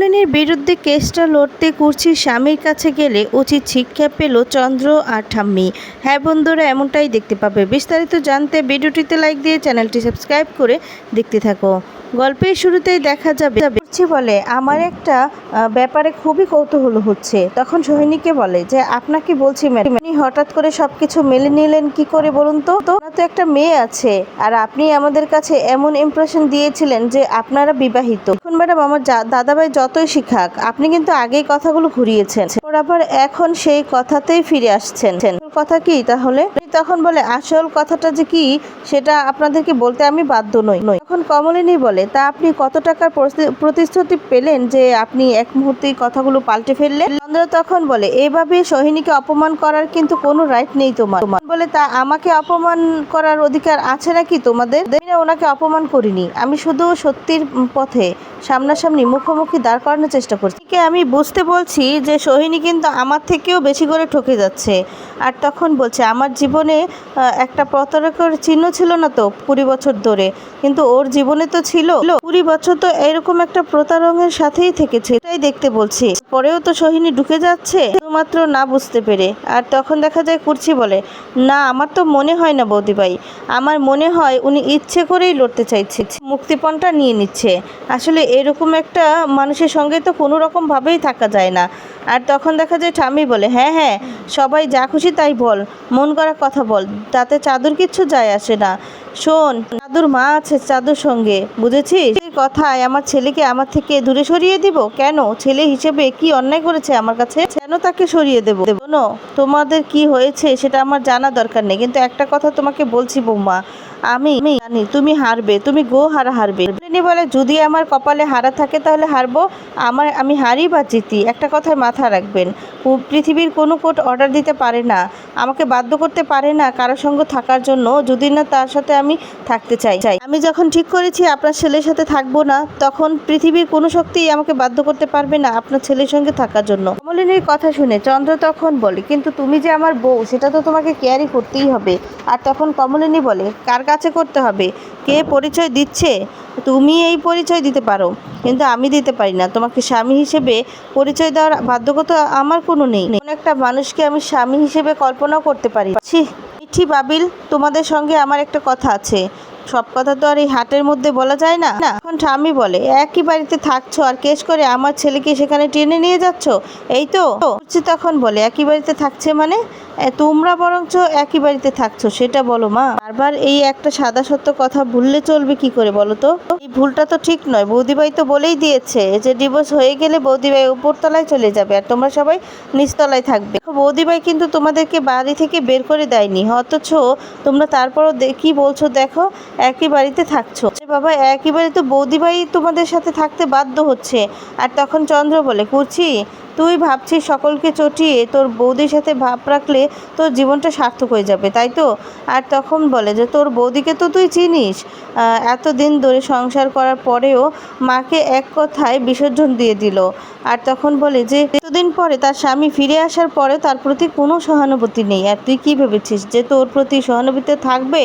কমলিনীর বিরুদ্ধে কেসটা লড়তে কুর্চির স্বামীর কাছে গেলে উচিত শিক্ষা পেল চন্দ্র আর ঠাম্মি। হ্যাঁ বন্ধুরা, এমনটাই দেখতে পাবে। বিস্তারিত জানতে ভিডিওটিতে লাইক দিয়ে চ্যানেলটি সাবস্ক্রাইব করে দেখতে থাকো। গল্পের শুরুতেই দেখা যাবে কুর্চি বলে, আমার একটা ব্যাপারে খুবই কৌতূহল হচ্ছে। তখন সোহিনীকে বলে যে, আপনাকে বলছি ম্যাডাম, আপনি হঠাৎ করে সবকিছু মেলে নিলেন কি করে বলুন তো? তো একটা মেয়ে আছে, আর আপনি আমাদের কাছে এমন ইমপ্রেশন দিয়েছিলেন যে আপনারা বিবাহিত। এখন ম্যাডাম, আমার দাদাভাই যতই শিখাক, আপনি কিন্তু আগেই কথাগুলো ঘুরিয়েছেন। আবার এখন সেই কথাতেই ফিরে আসছেন। কথা কি তাহলে? তখন বলে, আসল কথাটা যে কি, সেটা আপনাদেরকে বলতে আমি বাধ্য নই। নই তখন কমলিনী বলে, তা আপনি কত টাকার প্রতিশ্রুতি পেলেন যে আপনি এক মুহূর্তেই কথাগুলো পাল্টে ফেললেন? চন্দ্র তখন বলে, এভাবে সোহিনীকে অপমান করার কিন্তু কোনো রাইট নেই তোমার। বলে, তা আমাকে অপমান করার অধিকার আছে নাকি তোমাদের? ওনাকে অপমান করিনি। আমি শুধু সত্যির পথে সামনাসামনি মুখোমুখি দাঁড় করানোর চেষ্টা করছি। আমি বুঝতে বলছি যে সোহিনী কিন্তু আমার থেকেও বেশি করে ঠকে যাচ্ছে। আর তখন বলছে, আমার জীবনে আহ, একটা প্রতারকের চিহ্ন ছিল না তো কুড়ি বছর ধরে। কিন্তু ওর জীবনে তো ছিল। কুড়ি বছর তো এরকম একটা প্রতারণের সাথেই থেকেছে। এটাই দেখতে বলছি। পরেও তো সোহিনী ঢুকে যাচ্ছে শুধুমাত্র না বুঝতে পেরে। আর তখন দেখা যায় কুর্চি বলে না আমার তো মনে হয় না বৌদি ভাই আমার মনে হয় উনি ইচ্ছে করেই লড়তে চাইছে। মুক্তিপণটা নিয়ে নিচ্ছে। আসলে এরকম একটা মানুষের সঙ্গে তো কোনো রকম ভাবেই থাকা যায় না। আর তখন দেখা যায় ঠামি বলে হ্যাঁ হ্যাঁ সবাই যা খুশি তাই বল, মন করা কথা বল, তাতে চাদুর কিচ্ছু যায় আসে না। শোন, চাদুর মা আছে চাদুর সঙ্গে, বুঝেছিস? কথায় আমার ছেলেকে আমার থেকে দূরে সরিয়ে দিব? কেন? ছেলে হিসেবে কি অন্যায় করেছে আমার কাছে? কেন তাকে সরিয়ে দেবো? শোনো, তোমাদের কি হয়েছে সেটা আমার জানা দরকার নেই, কিন্তু একটা কথা তোমাকে বলছি বৌমা আমি জানি, তুমি হারবে, তুমি গো হারা হারবে। তিনি বলে যদি আমার কপালে হারা থাকে তাহলে হারবো, আমার, আমি হারি বা জিতি, একটা কথায় মাথা রাখবেন। পৃথিবীর কোনো কোর্ট অর্ডার দিতে পারে না, আমাকে বাধ্য করতে পারে না কারোর সঙ্গে থাকার জন্য, যদি না তার সাথে আমি থাকতে চাই। চাই। আমি যখন ঠিক করেছি আপনার ছেলের সাথে থাকব না, তখন পৃথিবীর কোনো শক্তিই আমাকে বাধ্য করতে পারবে না আপনার ছেলের সঙ্গে থাকার জন্য। কমলিনীর কথা শুনে চন্দ্র তখন বলে, কিন্তু তুমি যে আমার বউ, সেটা তো তোমাকে কেয়ারই করতেই হবে। আর তখন কমলিনী বলে, কার কাছে করতে হবে। কে পরিচয় দিচ্ছে? তুমি এই পরিচয় দিতে পারো। কিন্তু আমি দিতে পারি না। তোমাকে স্বামী হিসেবে পরিচয় দেওয়ার বাধ্যকতা আমার কোনো নেই। কোনো একটা মানুষকে আমি স্বামী হিসেবে কল্পনাও করতে পারি ছি, মিঠি বাবিল, তোমাদের সঙ্গে আমার একটা কথা আছে। সব কথা তো আর এই হাটের মধ্যে বলা যায় না। এখন স্বামী বলে একই বাড়িতে থাকছো আর কেস করে আমার ছেলেকে সেখানে টেনে নিয়ে যাচ্ছ? এই তো। তখন বলে একই বাড়িতে থাকছে মানে? তোমরা বরঞ্চ একই বাড়িতে থাকছো সেটা বলো মা। বারবার এই একটা সাদা সত্য কথা ভুললে চলবে কি করে বলো তো? এই ভুলটা তো ঠিক নয় বৌদিভাই তো বলেই দিয়েছে যে ডিভোর্স হয়ে গেলে বৌদিভাই উপরতলায় চলে যাবে আর তোমরা সবাই নিচতলায় থাকবে। দেখো, বৌদিভাই কিন্তু তোমাদেরকে বাড়ি থেকে বের করে দেয়নি অথচ তোমরা তারপরও কি বলছো দেখো? একই বাড়িতে থাকছো। বাবা, একই বাড়িতে বৌদিভাই তোমাদের সাথে থাকতে বাধ্য হচ্ছে। আর তখন চন্দ্র বলে কুচি তুই ভাবছিস সকলকে চটিয়ে তোর বৌদির সাথে ভাব রাখলে তোর জীবনটা সার্থক হয়ে যাবে, তাই তো? আর তখন বলে যে, তোর বৌদিকে তো তুই চিনিস। এতদিন ধরে সংসার করার পরেও মাকে এক কথায় বিসর্জন দিয়ে দিল। আর তখন বলে যে, এতদিন পরে তার স্বামী ফিরে আসার পরে তার প্রতি কোনো সহানুভূতি নেই। আর তুই কি ভেবেছিস যে তোর প্রতি সহানুভূতি থাকবে?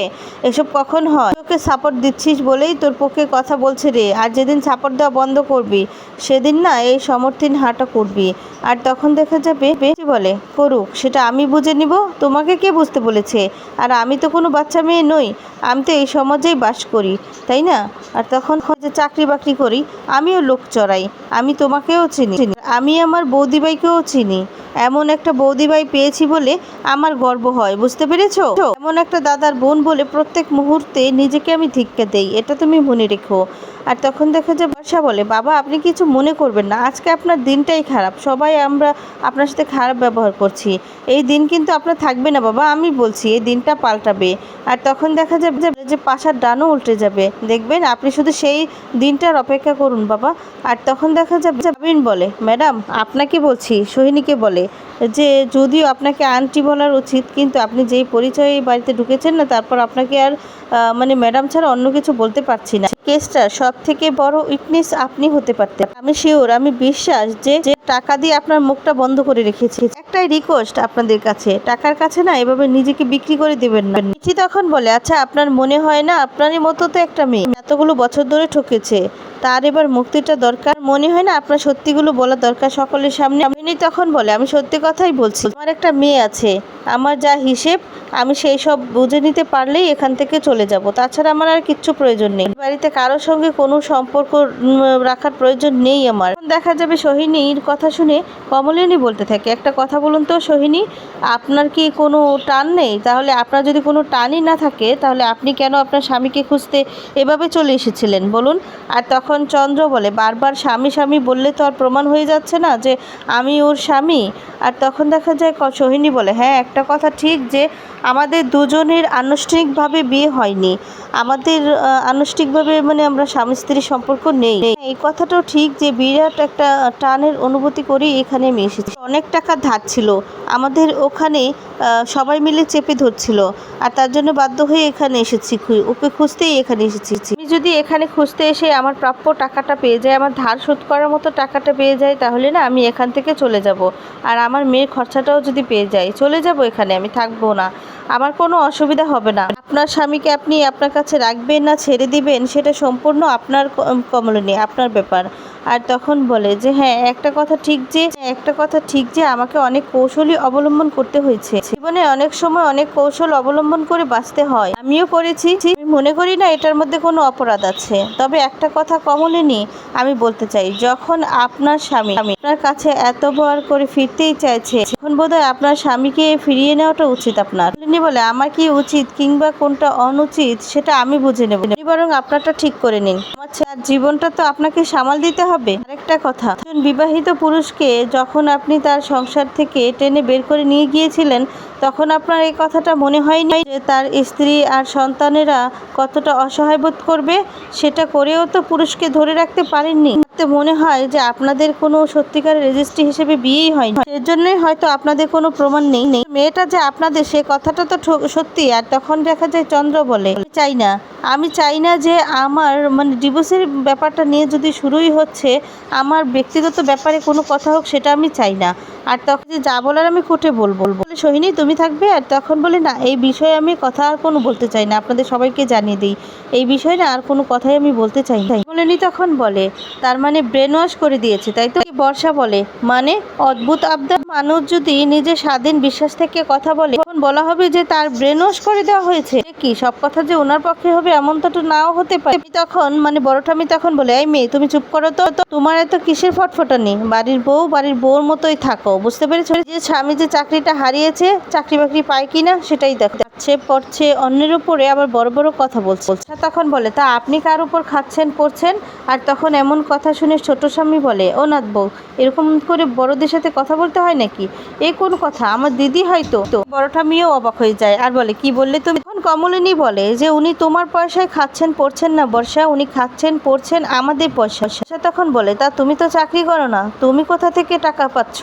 এসব কখন হয়? তোকে সাপোর্ট দিচ্ছিস বলেই তোর পক্ষে কথা বলছে রে। আর যেদিন সাপোর্ট দেওয়া বন্ধ করবি, সেদিন না এই সমর্থন হাঁটা করবি। আর তখন দেখা যাবে বলে করুক সেটা আমি বুঝে নিব, তোমাকে কে বুঝতে বলেছে? আর আমি তো কোনো বাচ্চা মেয়ে নই, আমি তো এই সমাজেই বাস করি, তাই না? আর তখন যে চাকরি বাকরি করি, আমিও লোক চড়াই, আমি তোমাকেও চিনি, আমি আমার বৌদিভাইকেও চিনি। এমন একটা বৌদিভাই পেয়েছি বলে আমার গর্ব হয়, বুঝতে পেরেছ? এমন একটা দাদার বোন বলে প্রত্যেক মুহূর্তে নিজেকে আমি ধিক্কা দেই, এটা তুমি মনে রেখো। আর তখন দেখা যায় বর্ষা বলে, বাবা, আপনি কিছু মনে করবেন না। আজকে আপনার দিনটাই খারাপ। সবাই আমরা আপনার সাথে খারাপ ব্যবহার করছি। এই দিন কিন্তু আপনার থাকবে না, বাবা। আমি বলছি, এই দিনটা পাল্টাবে। আর তখন দেখা যাবে যে- যে পাশার ডানও উল্টে যাবে। দেখবেন আপনি শুধু সেই দিনটার অপেক্ষা করুন, বাবা। আর তখন দেখা যাবে জাবিন বলে, ম্যাডাম, আপনাকে বলছি, সোহিনীকে বলে, যে যদিও আপনাকে আন্টি বলার উচিত, কিন্তু আপনি যেই পরিচয়ে বাড়িতে ঢুকেছেন না, তারপর আপনাকে আর মানে ম্যাডাম ছাড়া অন্য কিছু বলতে পারছি না। কেসটা সব থেকে বড় উইকনেস আপনি হতে পারতেন আমি শিওর আমি বিশ্বাস যে টাকা দিয়ে আপনার মুখটা বন্ধ করে রেখেছি। একটাই রিকোয়েস্ট আপনাদের কাছে। টাকার কাছে না এভাবে নিজেকে বিক্রি করে দেবেন না। মিঠি তখন বলে আচ্ছা আপনার মনে হয় না? আপনারই মতো তো একটা মেয়ে। এতগুলো বছর ধরে ঠকেছে। তার এবার মুক্তিটা দরকার। মনে হয় না আপনার সত্যিগুলো বলা দরকার। সকলের সামনে আমি তখন বলে, আমি সত্যি কথাই বলছি। আমার একটা মেয়ে আছে, আমার যা হিসেব, আমি সেই সব বুঝে নিতে পারলেই এখান থেকে চলে যাব। তাছাড়া আমার আর কিচ্ছু প্রয়োজন নেই। বাড়িতে কারোর সঙ্গে কোনো সম্পর্ক রাখার প্রয়োজন নেই আমার। দেখা যাবে সোহিনীর কথা শুনে কমলিনী বলতে থাকে, একটা কথা বলুন তো সোহিনী, আপনার কি কোনো টান নেই? তাহলে আপনার যদি কোনো টানই না থাকে, তাহলে আপনি কেন আপনার স্বামীকে খুঁজতে এভাবে চলে এসেছিলেন? বলুন। আর তখন চন্দ্র বলে, বারবার স্বামী স্বামী বললে তো আর প্রমাণ হয়ে যাচ্ছে না যে আমি ওর স্বামী। আর তখন দেখা যায় সোহিনী বলে হ্যাঁ একটা কথা ঠিক যে আমাদের দুজনের আনুষ্ঠানিকভাবে বিয়ে হয়নি। আমাদের আনুষ্ঠানিকভাবে মানে আমরা স্বামী স্ত্রীর সম্পর্ক নেই। এই কথাটাও ঠিক যে বিরাট একটা টানের অনুভূতি করেই এখানে এসেছি। অনেক টাকা ধার ছিল। আমাদের ওখানে সবাই মিলে চেপে ধরছিল। আর তার জন্য বাধ্য হয়ে এখানে এসেছি ওকে খুঁজতেই এখানে এসেছি। আমি যদি এখানে খুঁজতে এসে আমার প্রাপ্য টাকাটা পেয়ে যায়, আমার ধার শোধ করার মতো টাকাটা পেয়ে যায়, তাহলে না আমি এখান থেকে চলে যাব। আর আমার মেয়ের খরচাটাও যদি পেয়ে যাই, চলে যাব এখানে, আমি থাকব না। আমার কোনো অসুবিধা হবে না। আপনার স্বামীকে আপনি আপনার কাছে রাখবেন না, ছেড়ে দিবেন, সেটা সম্পূর্ণ আপনার কমলিনী, আপনার ব্যাপার। আর তখন বলে যে হ্যাঁ একটা কথা ঠিক যে, একটা কথা ঠিক যে, আমাকে অনেক কৌশলই অবলম্বন করতে হয়েছে। জীবনে অনেক সময় অনেক কৌশল অবলম্বন করে বাঁচতে হয়। আমিও করেছি। আমি মনে করি না এটার মধ্যে কোনো অপরাধ আছে। তবে একটা কথা কমলিনী, আমি বলতে চাই, যখন আপনার স্বামী আপনার কাছে এতবার করে ফিরতেই চাইছে এখন বোধহয় আপনার স্বামীকে ফিরিয়ে নেওয়াটা উচিত আপনার। কমলিনী বলে, আমার কি উচিত কিংবা কোনটা অনুচিত সেটা আমি বুঝে নেব আপনি বরং আপনারটা ঠিক করে নিন। আমার জীবনটা তো আপনাকে সামাল দিতে হবে। আরেকটা কথা বিবাহিত পুরুষকে যখন আপনি তার সংসার থেকে টেনে বের করে নিয়ে গিয়েছিলেন তখন আপনার এই কথাটা মনে হয়নি যে তার স্ত্রী আর সন্তানেরা কতটা অসহায় বোধ করবে? সেটা করেও তো পুরুষকে ধরে রাখতে পারেননি। মনে হয় যে আপনাদের কোনো সত্যিকারের রেজিস্ট্রি হিসেবে বিয়েই হয়নি। সেজন্যই হয়তো আপনাদের কোনো প্রমাণ নেই। নেই। মেয়েটা যে আপনাদের, সে কথাটা তো সত্যি। আর তখন দেখা যায় চন্দ্র বলে চাই না। আমি চাই না যে আমার মানে ডিভোর্সের ব্যাপারটা নিয়ে যদি শুরুই হচ্ছে, আমার ব্যক্তিগত ব্যাপারে কোনো কথা হোক, সেটা আমি চাই না। আর তখন যে যা বলার আমি কোর্টে বলব। বলে, সোহিনী, তুমি থাকবে আর তখন বলে, না, এই বিষয়ে আমি কথা আর কোনো বলতে চাই না, আপনাদের সবাইকে জানিয়ে দিই। এই বিষয়ে না আর কোনো কথাই আমি বলতে চাই না। বলেনি তখন বলে, তার মানে ব্রেন ওয়াশ করে দিয়েছে, তাই তো? বর্ষা বলে মানে অদ্ভুত আবদার। মানুষ যদি নিজের স্বাধীন বিশ্বাস থেকে কথা বলে, তখন বলা হবে যে তার ব্রেন ওয়াশ করে দেওয়া হয়েছে। কি, সব কথা যে ওনার পক্ষে হবে এমন তো নাও হতে পারে। তখন মানে বড়ঠামি তখন বলে, এই মেয়ে, তুমি চুপ করো তো তোমার এত কিসের ফটফটানি? বাড়ির বউ, বাড়ির বউর মতোই থাকো, বুঝতে পেরেছ? যে স্বামী যে চাকরিটা হারিয়েছে চাকরি বাকরি পায় কিনা সেটাই দেখো যাচ্ছে পড়ছে, অন্যের উপরে আবার বড় বড় কথা বলছে। বলছে। তখন বলে, তা আপনি কার উপর খাচ্ছেন, পড়ছেন? আর তখন এমন কথা শুনে ছোট স্বামী বলে, ও নাথ বউ, এরকম করে বড়দের সাথে কথা বলতে হয় নাকি? এ কোন কথা? আমার দিদি হয়তো। তো বড় ঠামিও অবাক হয়ে যায় আর বলে, কি বললে তুমি? এখন কমলিনী বলে, যে উনি তোমার পয়সায় খাচ্ছেন, পড়ছেন না বর্ষা, উনি খাচ্ছেন, পড়ছেন আমাদের পয়সা। সে তখন বলে, তা তুমি তো চাকরি করো না, তুমি কোথা থেকে টাকা পাচ্ছ?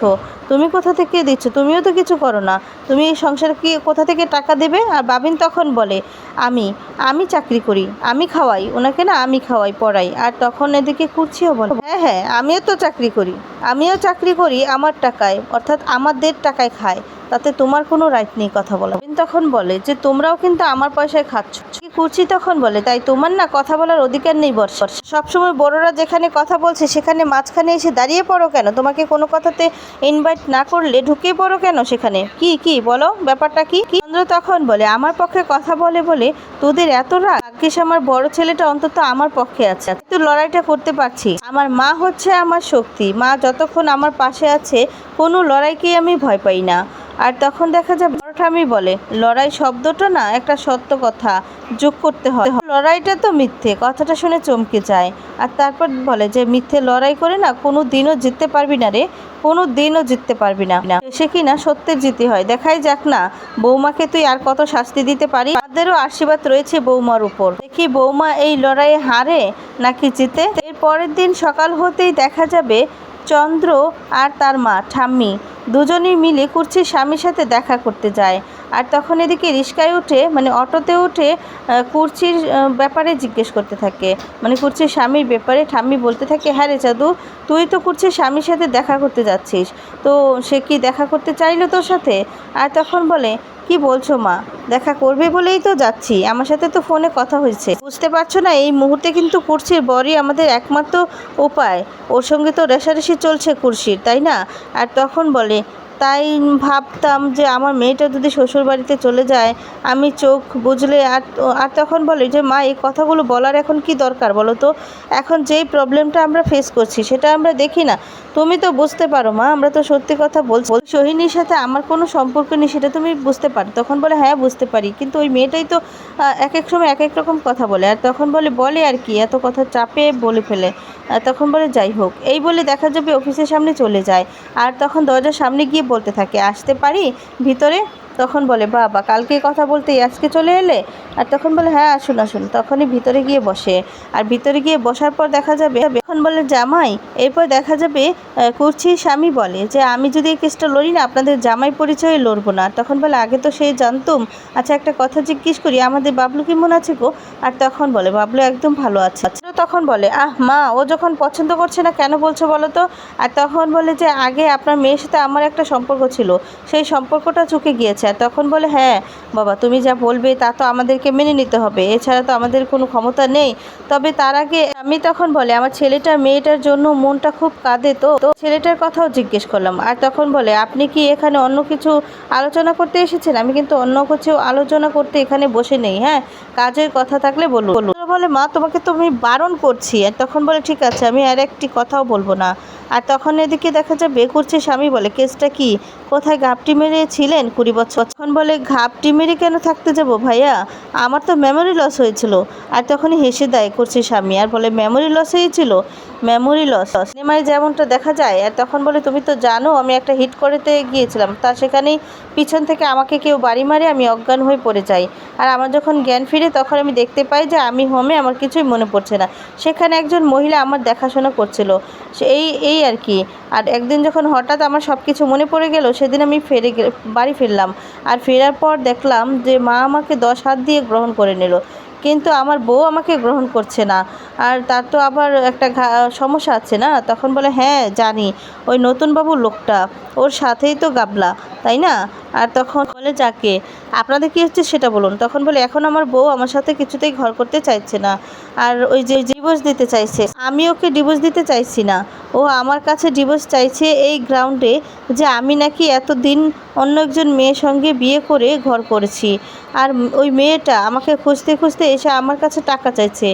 তুমি কোথা থেকে দিচ্ছ? তুমিও তো কিছু করো না। তুমি এই সংসার কি কোথা থেকে টাকা দেবে? আর বাবিন তখন বলে, আমি আমি চাকরি করি, আমি খাওয়াই, ওনাকে না আমি খাওয়াই, পড়াই। আর তখন এদিকে কুর্চিও বলে হ্যাঁ হ্যাঁ আমিও তো চাকরি করি, আমিও চাকরি করি আমার টাকায়, অর্থাৎ আমাদের টাকায় খায়, তাতে তোমার কোনো রাইট নেই কথা বলা তখন বলে, যে তোমরাও কিন্তু আমার পয়সায় খাচ্ছ। কি কুর্চি তখন বলে, তাই তোমার না কথা বলার অধিকার নেই বর্ষা। সবসময় বড়রা যেখানে কথা বলছে সেখানে মাঝখানে এসে দাঁড়িয়ে পড়ো কেন? তোমাকে কোনো কথাতে ইনভাইট না করলে ঢুকে পড়ো কেন সেখানে? কি কি, বলো, ব্যাপারটা কি? চন্দ্র তখন বলে, আমার পক্ষে কথা বলে বলে তোদের এত রাগ? আমার বড় ছেলেটা অন্তত আমার পক্ষে আছে। কিন্তু লড়াইটা করতে পারছি। আমার মা হচ্ছে আমার শক্তি। মা যতক্ষণ আমার পাশে আছে, কোনো লড়াইকেই আমি ভয় পাই না। আর তখন দেখা যায় বড় ঠামি বলে লড়াই শব্দটা না একটা সত্য কথা যোগ করতে হয় লড়াইটা তো মিথ্যে কথাটা শুনে চমকে যায় আর তারপর বলে যে মিথ্যে লড়াই করে না কোনো দিনও জিততে পারবি না রে কোনো দিনও জিততে পারবি না সে কি না সত্যের জিতে হয় দেখাই যাক না বৌমাকে তুই আর কত শাস্তি দিতে পারি তাদেরও আশীর্বাদ রয়েছে বৌমার উপর দেখি বৌমা এই লড়াইয়ে হারে নাকি জিতে এর পরের দিন সকাল হতেই দেখা যাবে চন্দ্র আর তার মা, ঠাম্মি দুজনেই মিলে কুর্চির স্বামীর সাথে দেখা করতে যায়। আর তখন এদিকে রিস্কায় উঠে মানে অটোতে উঠে কুর্চির ব্যাপারে জিজ্ঞেস করতে থাকে। মানে কুর্চির স্বামীর ব্যাপারে ঠাম্মি বলতে থাকে হ্যাঁ রে জাদু, তুই তো কুর্চির স্বামীর সাথে দেখা করতে যাচ্ছিস। তো সে কি দেখা করতে চাইলো তোর সাথে? আর তখন বলে কি বলছো মা? দেখা করবে বলেই তো যাচ্ছি। আমার সাথে তো ফোনে কথা হয়েছে। বুঝতে পারছ না, এই মুহূর্তে কিন্তু কুর্সির বরই আমাদের একমাত্র উপায়। ওর সঙ্গে তো রেশারেশি চলছে কুর্সির, তাই না? আর তখন বলে তাই ভাবতাম যে আমার মেয়েটা যদি শ্বশুর বাড়িতে চলে যায়, আমি চোখ বুঝলে আর আর তখন বলে যে, মা, এই কথাগুলো বলার এখন কি দরকার বলো তো? এখন যেই প্রবলেমটা আমরা ফেস করছি, সেটা আমরা দেখি না। তুমি তো বুঝতে পারো, মা, আমরা তো সত্যি কথা বলছি। সোহিনীর সাথে আমার কোনো সম্পর্ক নেই, সেটা তুমি বুঝতে পারো। তখন বলে হ্যাঁ বুঝতে পারি। কিন্তু ওই মেয়েটাই তো এক এক সময় এক এক রকম কথা বলে। আর তখন বলে বলে আর কি, এত কথা চাপে বলে ফেলে। তখন বলে, যাই হোক। এই বলে দেখা যাবে অফিসের সামনে চলে যায়। আর তখন দরজার সামনে গিয়ে বলতে থাকে, আসতে পারি? ভিতরে তখন বলে, বাবা, কালকে কথা বলতেই আজকে চলে এলে? আর তখন বলে হ্যাঁ আসুন আসুন। তখনই ভিতরে গিয়ে বসে। আর ভিতরে গিয়ে বসার পর দেখা যাবে এখন বলে, জামাই, এরপর দেখা যাবে কুর্ছির স্বামী বলে যে, আমি যদি এই কেসটা লড়ি না, আপনাদের জামাই পরিচয়ে লড়বো না। তখন বলে, আগে তো সেই জানতুম। আচ্ছা একটা কথা জিজ্ঞেস করি, আমাদের বাবলু কেমন আছে গো? আর তখন বলে, বাবলু একদম ভালো আছে। তখন বলে, আহ, মা, ও যখন পছন্দ করছে না কেন বলছো বলো তো? আর তখন বলে যে, আগে আপনার মেয়ের সাথে আমার একটা সম্পর্ক ছিল, সেই সম্পর্কটা চুকে গিয়েছে। আর তখন বলে হ্যাঁ বাবা, তুমি যা বলবে তা তো আমাদেরকে মেনে নিতে হবে, এছাড়া তো আমাদের কোনো ক্ষমতা নেই। তবে তার আগে আমি তখন বলে, আমার ছেলেটার মেয়েটার জন্য মনটা খুব কাঁদে তো। তো ছেলেটার কথাও জিজ্ঞেস করলাম, আর তখন বলে, আপনি কি এখানে অন্য কিছু আলোচনা করতে এসেছেন? আমি কিন্তু অন্য কিছু আলোচনা করতে এখানে বসে নেই। হ্যাঁ কাজের কথা থাকলে বলুন। বলুন বলে, মা, তোমাকে তো আমি বারণ করছি। আর তখন বলে, ঠিক আছে, আমি আর একটি কথাও বলব না। আর তখন এদিকে দেখা যায় বে করছে স্বামী বলে। কেসটা কি? কোথায় ঘাপটি মেরে ছিলেন কুড়ি বছর? তখন বলে, ঘাপটি মেরে কেন থাকতে যাব ভাইয়া? আমার তো মেমোরি লস হয়েছিল। আর তখনই হেসে দেয় করছে স্বামী। আর বলে মেমোরি লস হয়েছিল? মেমোরি লস সিনেমায় যেমনটা দেখা যায়, আর তখন বলে, তুমি তো জানো, আমি একটা হিট করতে গিয়েছিলাম। তা সেখানেই পিছন থেকে আমাকে কেউ বাড়ি মারে, আমি অজ্ঞান হয়ে পড়ে যাই। আর আমার যখন জ্ঞান ফিরে, তখন আমি দেখতে পাই যে আমি হোমে আমার কিছুই মনে পড়ছে না। সেখানে একজন মহিলা আমার দেখাশোনা করছিল। এই এই আর কি আর একদিন যখন হঠাৎ আমার সব কিছু মনে পড়ে গেল, সেদিন আমি ফেরে বাড়ি ফিরলাম। আর ফেরার পর দেখলাম যে মা আমাকে দশ হাত দিয়ে গ্রহণ করে নিল। কিন্তু আমার বউ আমাকে গ্রহণ করছে না। আর তার তো আবার একটা সমস্যা আছে না? তখন বলে হ্যাঁ জানি। ওই নতুন বাবু লোকটা। ওর সাথেই তো গাবলা, তাই না? আর তখন বলে, যাকে? আপনাদের কি হচ্ছে সেটা বলুন। তখন বলে, এখন আমার বউ আমার সাথে কিছুতেই ঘর করতে চাইছে না। আর ওই যে ডিভোর্স দিতে চাইছে, আমি ওকে ডিভোর্স দিতে চাইছি না। ও আমার কাছে ডিভোর্স চাইছে এই গ্রাউন্ডে যে আমি নাকি এতদিন অন্য একজন মেয়ের সঙ্গে বিয়ে করে ঘর করেছি। আর ওই মেয়েটা আমাকে খুঁজতে খুঁজতে এসে আমার কাছে টাকা চাইছে।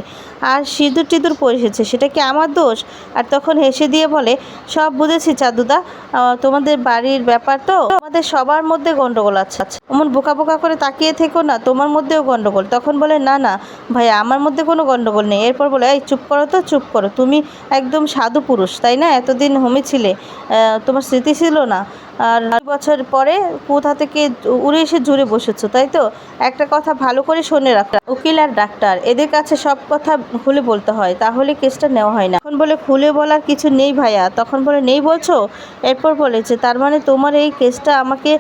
আর সিঁদুর টিঁদুর পরে এসেছে, সেটা কি আমার দোষ? আর তখন হেসে দিয়ে বলে, সব বুঝেছি চাদুদা তোমাদের বাড়ির ব্যাপার তো? আমাদের সবার মধ্যে গন্ডগোল আছে। অমন বোকা বোকা করে তাকিয়ে থেকো না, তোমার মধ্যেও গন্ডগোল। তখন বলে, না না ভাইয়া আমার মধ্যে কোনো গন্ডগোল নেই। এরপর বলে, এই, চুপ করো তো, চুপ করো। তুমি একদম সাধু পুরুষ, তাই না? এতদিন হোমে ছিলে তোমার স্মৃতি ছিল না। আর বছর পরে কোথা থেকে উড়ে এসে জুড়ে বসেছো, তাই তো? একটা কথা ভালো করে শুনে রাখ। উকিল আর ডাক্তার, এদের কাছে সব কথা খুলে বলতে হয়, তাহলে কেসটা নেওয়া হয় না। এখন বলে, খুলে বলার কিছু নেই ভাইয়া। তখন বলে, নেই বলছো? এরপর বলে যে, তার মানে তোমার এই কেসটা আমাকে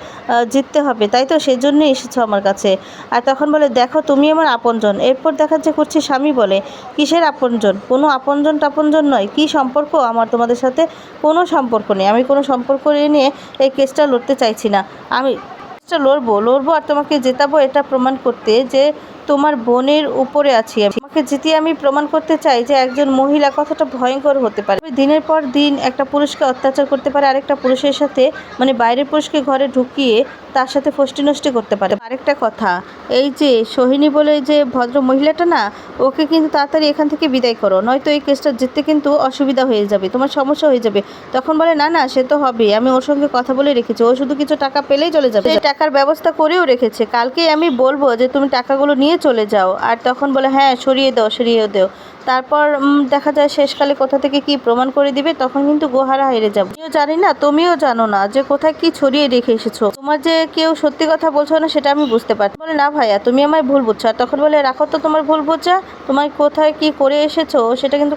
জিততে হবে, তাই তো? সেজন্যই এসেছ আমার কাছে। আর তখন বলে, দেখো, তুমি আমার আপনজন। এরপর দেখা যাচ্ছে করছে স্বামী বলে, কিসের আপনজন? কোনো আপনজন টাপনজন নয়। কি সম্পর্ক? আমার তোমাদের সাথে কোনো সম্পর্ক নেই। আমি কোনো সম্পর্ক নিয়ে এই কেসটা লড়তে চাইছি না। আমি কেসটা লড়বো লড়বো আর তোমাকে জেতাবো এটা প্রমাণ করতে যে তোমার বোনের উপরে আছি আমি। তোমাকে জিতিয়ে আমি প্রমাণ করতে চাই যে একজন মহিলা কতটা ভয়ঙ্কর হতে পারে। দিনের পর দিন একটা পুরুষকে অত্যাচার করতে পারে, আরেকটা পুরুষের সাথে মানে বাইরের পুরুষকে ঘরে ঢুকিয়ে তার সাথে ফষ্টি নষ্টি করতে পারে। আরেকটা কথা, এই যে সোহিনী বলে যে ভদ্র মহিলাটা না, ওকে কিন্তু তাড়াতাড়ি এখান থেকে বিদায় করো, নয়তো এই কেসটা জিততে কিন্তু অসুবিধা হয়ে যাবে, তোমার সমস্যা হয়ে যাবে। তখন বলে, না না, সে তো হবে, আমি ওর সঙ্গে কথা বলে রেখেছি, ও শুধু কিছু টাকা পেলেই চলে যাবে। টাকার ব্যবস্থা করেও রেখেছে। কালকেই আমি বলব যে, তুমি টাকাগুলো নিয়ে চলে যাও। আর তখন বলে হ্যাঁ সরিয়ে দাও সরিয়ে দাও। তারপর দেখা যায় শেষকালে কোথা থেকে কি প্রমাণ করে দিবে, তখন কিন্তু গোহারা হেরে যাব। আমিও জানি না, তুমিও জানো না যে কোথায় কি ছড়িয়ে রেখে এসেছ। তোমার যে কেউ সত্যি কথা বলছো না, সেটা আমি বুঝতে পারছি। বলে, না ভাইয়া, তুমি আমায় ভুল বুঝছ। আর তখন বলে, রাখো তো তোমার ভুল বোঝা তোমার কোথায় কি করে এসেছ, সেটা কিন্তু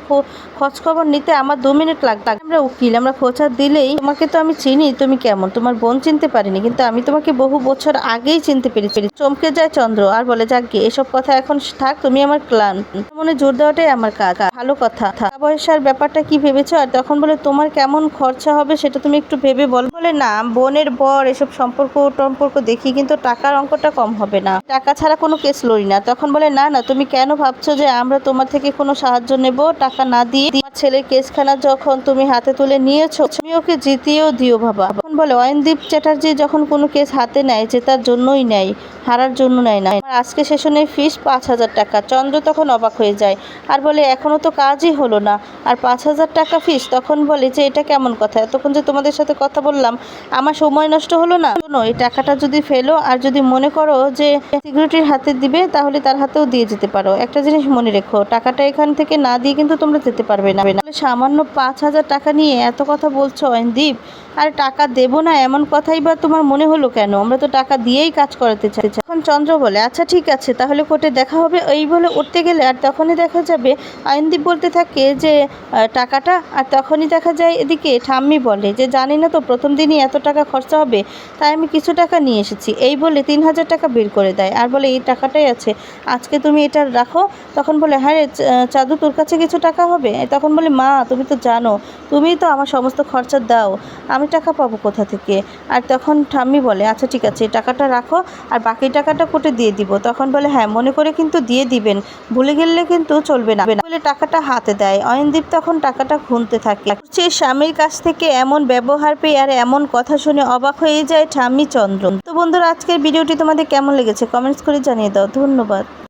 খোঁজ খবর নিতে আমার দু মিনিট লাগবে। আমরা উকিল, আমরা খোঁচা দিলেই, তোমাকে তো আমি চিনি, তুমি কেমন? তোমার বোন চিনতে পারিনি, কিন্তু আমি তোমাকে বহু বছর আগেই চিনতে পেরেছি। চমকে যায় চন্দ্র, আর বলে, যাক এসব কথা এখন থাক, তুমি আমার ক্লান মনে জোর দেওয়াটাই আমার কাজ ভালো কথা। টাকা পয়সার ব্যাপারটা কি ভেবেছো? আর তখন বলে, তোমার কেমন খরচা হবে সেটা তুমি একটু ভেবে বল। বলে, না, বোনের বর এসব সম্পর্ক টম্পর্ক দেখি, কিন্তু টাকার অঙ্কটা কম হবে না। টাকা ছাড়া কোনো কেস লড়ি না। তখন বলে, না না, তুমি কেন ভাবছ যে আমরা তোমার থেকে কোনো সাহায্য নেব? টাকা না দিয়ে তোমার ছেলের কেসখানা যখন তুমি হাতে তুলে নিয়েছো, তুমি ওকে জিতিয়েও দিও বাবা। তখন বলে, অয়নদীপ চ্যাটার্জি যখন কোনো কেস হাতে নেয় জেতার জন্যই নেয়, হারার জন্য নেয় না। আজকে সেশনে ফিস পাঁচ হাজার টাকা। চন্দ্র তখন অবাক হয়ে যায়। আর বলে এখনও তো কাজই হলো না। আর পাঁচ হাজার টাকা ফিস তখন বলে যে, এটা কেমন কথা? এতক্ষণ যে তোমাদের সাথে কথা বললাম, আমার সময় নষ্ট হলো না? শোনো, এই টাকাটা যদি ফেলো আর যদি মনে করো যে সিকিউরিটির হাতে দিবে, তাহলে তার হাতেও দিয়ে যেতে পারো। একটা জিনিস মনে রেখো, টাকাটা এখান থেকে না দিয়ে কিন্তু তোমরা যেতে পারবে না। সামান্য পাঁচ হাজার টাকা নিয়ে এত কথা বলছো অয়নদীপ আর টাকা দেবো না, এমন কথাই বা তোমার মনে হলো কেন? আমরা তো টাকা দিয়েই কাজ করাতে চাই। তখন চন্দ্র বলে আচ্ছা ঠিক আছে, তাহলে কোর্টে দেখা হবে। এই বলে উঠতে গেলে আর তখনই দেখা যাবে আইনদীপ বলতে থাকে যে টাকাটা, আর তখনই দেখা যায় এদিকে ঠাম্মি বলে যে, জানি না তো, প্রথম দিনই এত টাকা খরচা হবে, তাই আমি কিছু টাকা নিয়ে এসেছি। এই বলে তিন হাজার টাকা বের করে দেয় আর বলে, এই টাকাটাই আছে, আজকে তুমি এটা রাখো। তখন বলে হ্যাঁ রে চাঁদু, তোর কাছে কিছু টাকা হবে? তখন বলে, মা, তুমি তো জানো, তুমিই তো আমার সমস্ত খরচা দাও, আমি টাকা পাবো কোথা থেকে? আর তখন ঠাম্মি বলে আচ্ছা ঠিক আছে টাকাটা রাখো, আর বাকি টাকাটা কোটে দিয়ে দিব। তখন বলে হ্যাঁ মনে করে কিন্তু দিয়ে দিবেন, ভুলে গেলে কিন্তু চলবে না। বলে টাকাটা হাতে দেয়। অয়নদীপ তখন টাকাটা খুনতে থাকে। সে স্বামীর কাছ থেকে এমন ব্যবহার পেয়ে আর এমন কথা শুনে অবাক হয়ে যায় ঠাম্মি চন্দ্র। তো বন্ধুরা, আজকের ভিডিওটি তোমাদের কেমন লেগেছে? কমেন্টস করে জানিয়ে দাও। ধন্যবাদ।